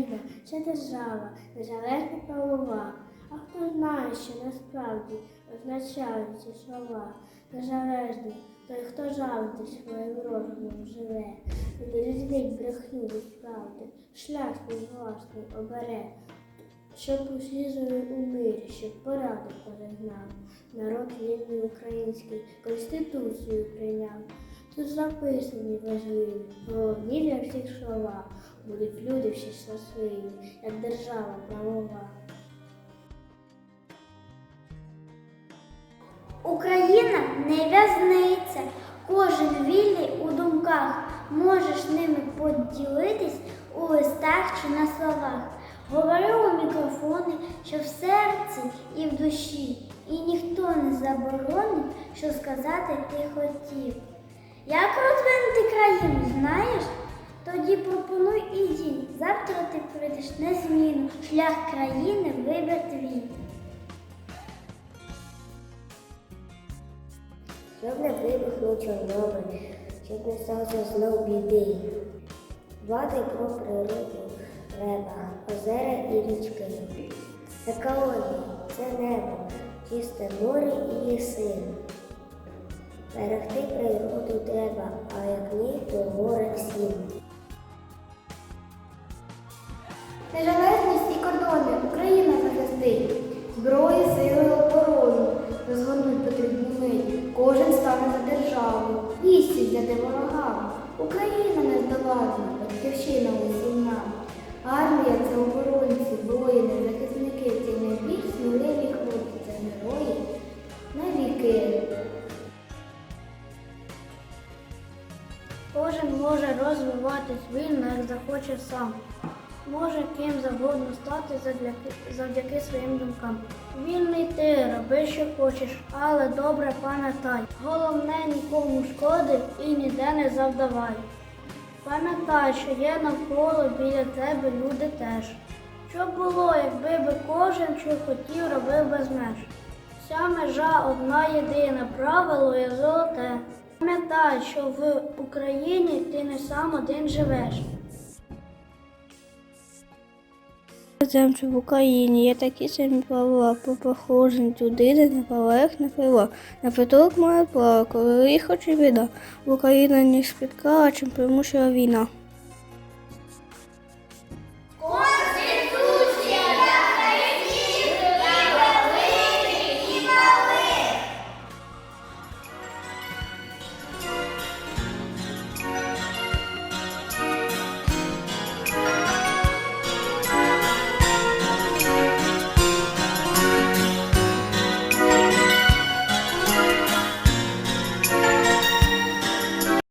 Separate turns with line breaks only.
Україна
це держава, незалежна правова. А хто знає, що насправді означають ці слова? Незалежний той, хто завжди своїм розумом живе, не різнить брехню від правди, шлях свій власний обере, щоб усі жили у мирі, щоб пораду перегнав, народ вільний український конституцію прийняв. Тут записані важливі, головні для всіх слова, будуть люди всі щасливі, як держава правова.
Україна не в'язниця, кожен вільний у думках. Можеш ними поділитись у листах чи на словах. Говорю у мікрофони, що в серці і в душі, і ніхто не заборонив, що сказати ти хотів. Як розвинути країну, знаєш? Тоді пропонуй і дій. Завтра ти прийдеш на зміну. Шлях країни вибір твій.
Щоб не вибухнув Чорнобиль, щоб не стався знов біди. Дбати про природу треба, озера і річки. Екологія це небо, чисте море і ліси. Берегти природу треба, а як ні, то горе всім.
Незалежність і кордони. Україна захистить, зброї, сили, оборону, розгорнуть потрібну мить, кожен стане за державу, вісті для ворогам. Україна нездолазна, батьківщина усім нам. Армія це оборонці, воїни, захисники, це найбільш
Кожен може розвиватись вільно, як захоче сам. Може ким завгодно стати завдяки, своїм думкам. Вільний ти, роби, що хочеш, але добре пам'ятай. Головне нікому шкоди і ніде не завдавай. Пам'ятай, що є навколо біля тебе люди теж. Що було, якби би кожен, що хотів, робив без меж. Вся межа одна єдина, правило є золоте. Пам'ятай, що в Україні ти не сам один живеш. Тем, в Україні є такі самі права, похожі туди, де на полег на пиво. На притулок має право, коли їх очі біда. Україна не спіткала, чим примушила війна.